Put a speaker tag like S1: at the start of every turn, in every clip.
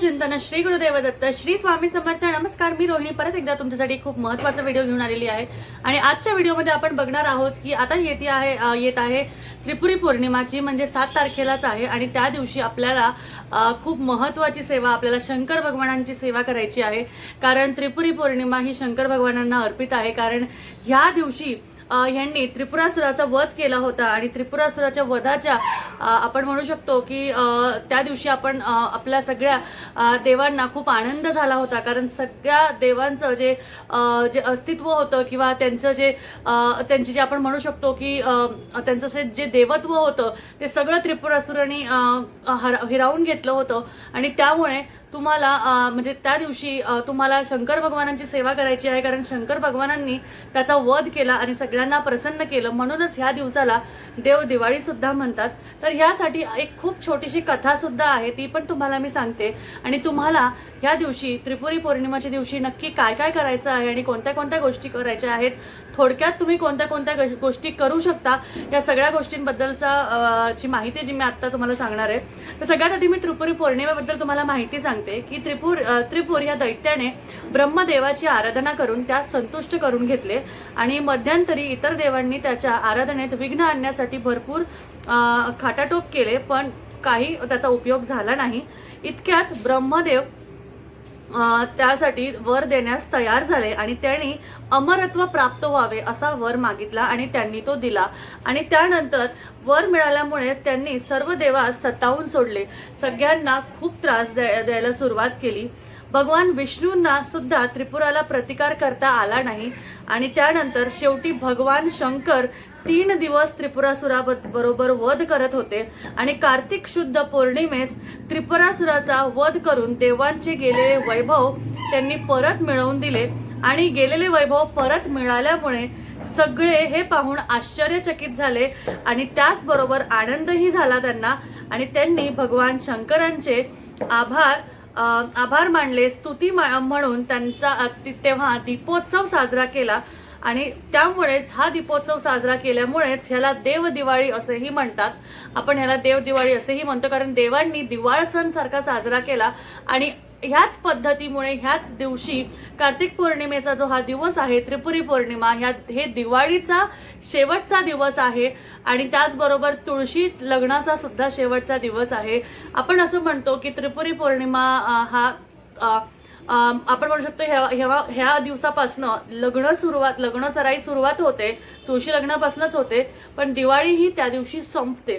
S1: चिंतन श्री गुरुदेव दत्त श्री स्वामी समर्थ. नमस्कार मी रोहिणी. परत एकदा तुमच्यासाठी खूप महत्त्वाचा व्हिडिओ घेऊन आलेली आहे. आणि आजच्या व्हिडिओमध्ये आपण बघणार आहोत की आता येते आहे येत आहे त्रिपुरी पौर्णिमाची म्हणजे सात तारखेलाच आहे. आणि त्या दिवशी आपल्याला खूप महत्त्वाची सेवा आपल्याला शंकर भगवानांची सेवा करायची आहे. कारण त्रिपुरी पौर्णिमा ही शंकर भगवानांना अर्पित आहे. कारण ह्या दिवशी ह्यांनी त्रिपुरासुराचा वध केला होता आणि त्रिपुरासुराच्या वधाच्या आपण म्हणू शकतो की त्या दिवशी आपण आपल्या सगळ्या देवांना खूप आनंद झाला होता. कारण सगळ्या देवांचं जे जे अस्तित्व होतं किंवा त्यांचं जे त्यांची जे आपण म्हणू शकतो की त्यांचं जे जे देवत्व होतं ते सगळं त्रिपुरासुरांनी हरा हर- हिरावून घेतलं होतं. आणि त्यामुळे तुम्हाला म्हणजे त्या दिवशी तुम्हाला शंकर भगवानांची सेवा करायची आहे कारण शंकर भगवानांनी त्याचा वध केला आणि सगळ्यांना प्रसन्न केलं. म्हणूनच ह्या दिवसाला देव दिवाळी सुद्धा म्हणतात. तर ह्यासाठी एक खूप छोटीशी कथा सुद्धा आहे ती पण तुम्हाला मी सांगते. आणि तुम्हाला ह्या दिवशी त्रिपुरी पौर्णिमाच्या दिवशी नक्की काय काय करायचं आहे आणि कोणत्या कोणत्या गोष्टी करायच्या आहेत थोडक्यात तुम्ही कोणत्या कोणत्या गोष्टी करू शकता या सगळ्या गोष्टींबद्दलचा ची माहिती जी मी आत्ता तुम्हाला सांगणार आहे. तर सगळ्यात आधी मी त्रिपुरी पौर्णिमेबद्दल तुम्हाला माहिती सांगते की त्रिपूर त्रिपुर त्रिपूर या दैत्याने ब्रह्मदेवाची आराधना करून त्यास संतुष्ट करून घेतले आणि मध्यंतरी इतर देवांनी त्याच्या आराधनेत विघ्न आणण्यासाठी भरपूर खाटाटोप केले पण काही त्याचा उपयोग झाला नाही. इतक्यात ब्रह्मदेव त्यासाठी वर देण्यास तयार झाले आणि त्यांनी अमरत्व प्राप्त व्हावे असा वर मागितला आणि त्यांनी तो दिला. आणि त्यानंतर वर मिळाल्यामुळे त्यांनी सर्व देवास सतावून सोडले. सगळ्यांना खूप त्रास द्या- द्यायला सुरुवात केली. भगवान विष्णूंना सुद्धा त्रिपुराला प्रतिकार करता आला नाही. आणि त्यानंतर शेवटी भगवान शंकर तीन दिवस त्रिपुरासुरा बरोबर वध करत होते. आणि कार्तिक शुद्ध पौर्णिमेस त्रिपुरासुराचा वध करून देवांचे गेलेले वैभव त्यांनी परत मिळवून दिले. आणि गेलेले वैभव परत मिळाल्यामुळे सगळे हे पाहून आश्चर्यचकित झाले. आणि त्याचबरोबर आनंदही झाला त्यांना. आणि त्यांनी भगवान शंकरांचे आभार आभार मानले स्तुती म्हणून त्यांचा तेव्हा दीपोत्सव साजरा केला. आणि त्यामुळेच हा दीपोत्सव साजरा केल्यामुळेच ह्याला देव दिवाळी असेही म्हणतात. आपण ह्याला देव दिवाळी असेही म्हणतो कारण देवांनी दिवाळ सण सारखा साजरा केला. आणि ह्याच पद्धतीमुळे ह्याच दिवशी कार्तिक पौर्णिमेचा जो हा दिवस आहे त्रिपुरी पौर्णिमा ह्या हे दिवाळीचा शेवटचा दिवस आहे आणि त्याचबरोबर तुळशी लग्नाचा सुद्धा शेवटचा दिवस आहे. आपण असं म्हणतो की त्रिपुरी पौर्णिमा हा आपण म्हणू शकतो ह्या ह्या ह्या दिवसापासनं लग्न सुरुवात लग्न सराई सुरुवात होते तुळशी लग्नापासूनच होते पण दिवाळी ही त्या दिवशी संपते.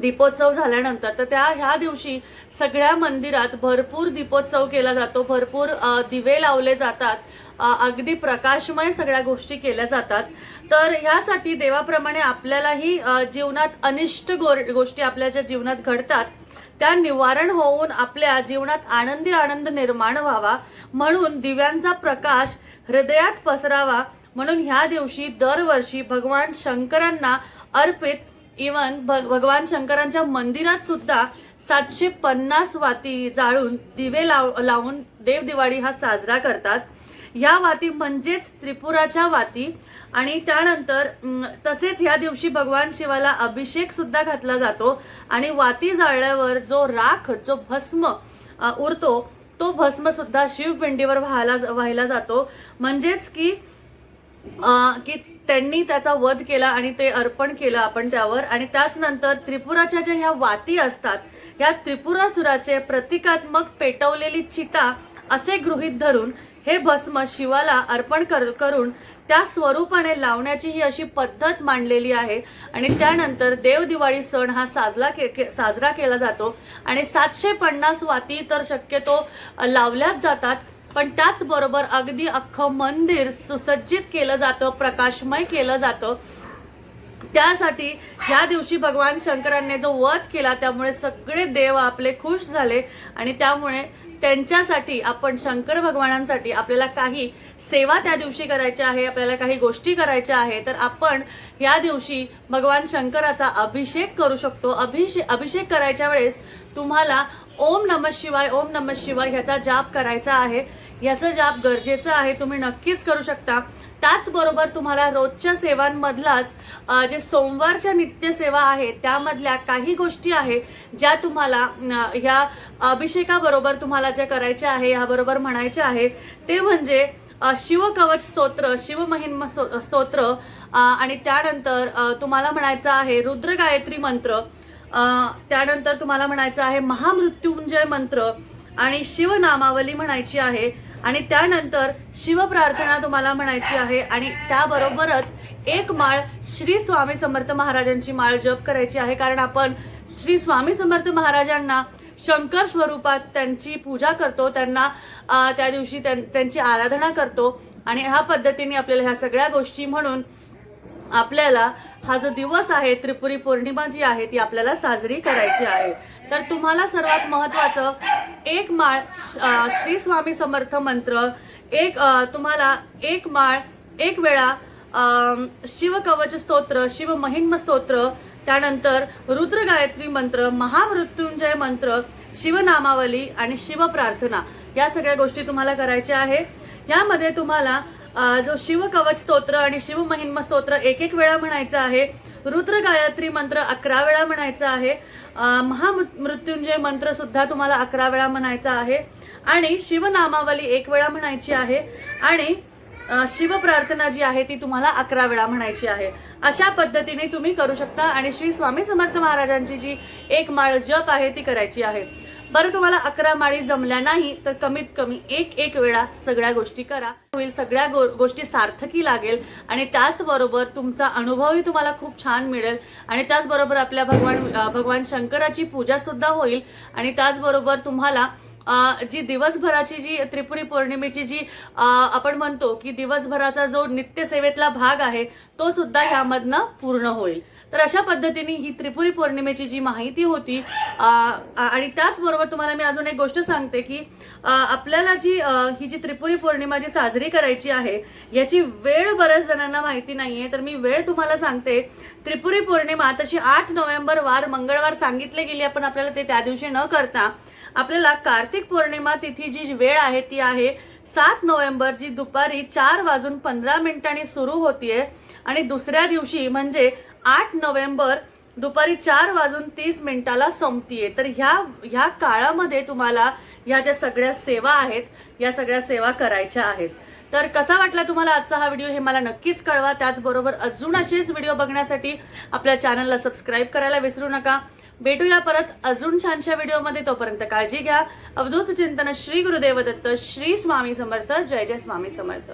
S1: दीपोत्सव झाल्यानंतर तर त्या ह्या दिवशी सगळ्या मंदिरात भरपूर दीपोत्सव केला जातो भरपूर दिवे लावले जातात अगदी प्रकाशमय सगळ्या गोष्टी केल्या जातात. तर ह्यासाठी देवाप्रमाणे आपल्यालाही जीवनात अनिष्ट गो गोष्टी आपल्या ज्या जीवनात घडतात त्या निवारण होऊन आपल्या जीवनात आनंदी आनंद निर्माण व्हावा. म्हणून दिव्यांचा प्रकाश हृदयात पसरावा. म्हणून ह्या दिवशी दरवर्षी भगवान शंकरांना अर्पित इवन भगवान शंकरांच्या मंदिरात सुद्धा सातशे पन्नास वाती जाळून दिवे लाव लावून देवदिवाळी हा साजरा करतात. ह्या वाती म्हणजेच त्रिपुराच्या वाती. आणि त्यानंतर तसेच ह्या दिवशी भगवान शिवाला अभिषेक सुद्धा घातला जातो. आणि वाती जाळल्यावर जो राख जो भस्म उरतो तो भस्म सुद्धा शिवपिंडीवर व्हायला व्हायला जातो. म्हणजेच की आ, की त्यांनी त्याचा वध केला आणि ते अर्पण केलं आपण त्यावर. आणि त्याच नंतर त्रिपुराच्या ज्या ह्या वाती असतात या त्रिपुरासुराचे प्रतिकात्मक पेटवलेली चिता असे गृहीत धरून हे भस्म शिवाला अर्पण कर करून त्या स्वरूपाने लावण्याची ही अशी पद्धत मांडलेली आहे. आणि त्यानंतर देव दिवाळी सण हा साजरा के के- साजरा केला जातो. आणि सातशे पन्नास वाती तर शक्यतो लावल्याच जातात. पण त्याचबरोबर अगदी अख्खं मंदिर सुसज्जित केलं जातं प्रकाशमय केलं जातं. त्यासाठी ह्या दिवशी भगवान शंकरांनी जो वध केला त्यामुळे सगळे देव आपले खुश झाले आणि त्यामुळे त्यांच्यासाठी आपण शंकर भगवानांसाठी आपल्याला काही सेवा त्या दिवशी करायच्या आहे आपल्याला काही गोष्टी करायच्या आहे तर आपण ह्या दिवशी भगवान शंकराचा अभिषेक करू शकतो. अभिषेक अभिषेक करायच्या वेळेस तुम्हाला ओम नम शिवाय ओम नम शिवाय ह्याचा जाप करायचा आहे. ह्याचं जाप गरजेचं आहे. तुम्ही नक्कीच करू शकता. त्याचबरोबर तुम्हाला रोजच्या सेवांमधलाच जे सोमवारच्या नित्यसेवा आहेत त्यामधल्या काही गोष्टी आहे ज्या तुम्हाला ह्या अभिषेकाबरोबर तुम्हाला ज्या करायच्या आहे ह्याबरोबर म्हणायच्या आहे ते म्हणजे शिवकवच स्तोत्र शिवमहिम स्तो- स्तोत्र आणि त्यानंतर तुम्हाला म्हणायचं आहे रुद्र गायत्री मंत्र. त्यानंतर तुम्हाला म्हणायचं आहे महामृत्युंजय मंत्र आणि शिवनामावली म्हणायची आहे. आणि त्यानंतर शिवप्रार्थना तुम्हाला म्हणायची आहे. आणि त्याबरोबरच एक माळ श्री स्वामी समर्थ महाराजांची माळ जप करायची आहे. कारण आपण श्री स्वामी समर्थ महाराजांना शंकर स्वरूपात त्यांची पूजा करतो. त्यांना त्या दिवशी त्यां- त्यांची आराधना करतो. आणि ह्या पद्धतीने आपल्याला ह्या सगळ्या गोष्टी म्हणून आपल्याला हा जो दिवस आहे त्रिपुरी पौर्णिमा जी आहे ती आपल्याला साजरी करायची आहे. तर तुम्हाला सर्वात महत्वाचं एक माळ श्री स्वामी समर्थ मंत्र एक तुम्हाला एक माळ एक वेळा शिव शिवकवच स्तोत्र शिव महिम्म स्तोत्र त्यानंतर रुद्र गायत्री मंत्र महामृत्युंजय मंत्र शिवनामावली आणि शिवप्रार्थना या सगळ्या गोष्टी तुम्हाला करायच्या आहे. यामध्ये तुम्हाला जो शिवकवच स्तोत्र आणि शिवमहिन्म स्तोत्र एक एक वेळा म्हणायचं आहे. रुद्र गायत्री मंत्र अकरा वेळा म्हणायचा आहे. महामृत्युंजय मंत्र सुद्धा तुम्हाला अकरा वेळा म्हणायचा आहे. आणि शिवनामावली एक वेळा म्हणायची आहे. आणि शिव शिवप्रार्थना जी आहे ती तुम्हाला अकरा वेळा म्हणायची आहे. अशा पद्धतीने तुम्ही करू शकता आणि श्री स्वामी समर्थ महाराजांची जी एक माळ जप आहे ती करायची आहे. बरं तुम्हाला अकरा माळी जमल्या नाही तर कमीत कमी एक एक वेळा सगळ्या गोष्टी करा. होईल सगळ्या गो गोष्टी सार्थकी लागेल आणि त्याचबरोबर तुमचा अनुभवही तुम्हाला खूप छान मिळेल. आणि त्याचबरोबर आपल्या भगवान भगवान शंकराची पूजासुद्धा होईल. आणि त्याचबरोबर तुम्हाला जी दिवसभराची जी त्रिपुरी पौर्णिमेची जी आपण म्हणतो की दिवसभराचा जो नित्यसेवेतला भाग आहे तो सुद्धा ह्यामधनं पूर्ण होईल. तर अशा पद्धतीने ही त्रिपुरी पौर्णिमेची जी माहिती होती आणि त्याचबरोबर तुम्हाला मी अजून एक गोष्ट सांगते की आपल्याला जी ही जी त्रिपुरी पौर्णिमा जी साजरी करायची आहे याची वेळ बऱ्याच जणांना माहिती नाही आहे तर मी वेळ तुम्हाला सांगते त्रिपुरी पौर्णिमा तशी आठ नोव्हेंबर वार मंगळवार सांगितले गेली आपण आपल्याला ते त्या दिवशी न करता. आपल्याला कार्तिक पौर्णिमा तिथी जी वेळ आहे ती आहे सात नोव्हेंबर जी दुपारी चार वाजून पंधरा मिनिटांनी सुरू होतीये. आणि दुसऱ्या दिवशी म्हणजे आठ नोव्हेंबर दुपारी चार वाजून तीस मिनिटाला संपतीये. तर ह्या ह्या काळामध्ये तुम्हाला ह्या ज्या सगळ्या सेवा आहेत या सगळ्या सेवा करायच्या आहेत. तर कसा वाटला तुम्हाला आजचा हा व्हिडिओ हे मला नक्कीच कळवा. त्याचबरोबर अजून असेच व्हिडिओ बघण्यासाठी आपल्या चॅनलला सबस्क्राईब करायला विसरू नका. भेटूया परत अजून छानशा व्हिडिओमध्ये. तोपर्यंत काळजी घ्या. अवधूत चिंतन श्री गुरुदेव दत्त श्री स्वामी समर्थ. जय जय स्वामी समर्थ.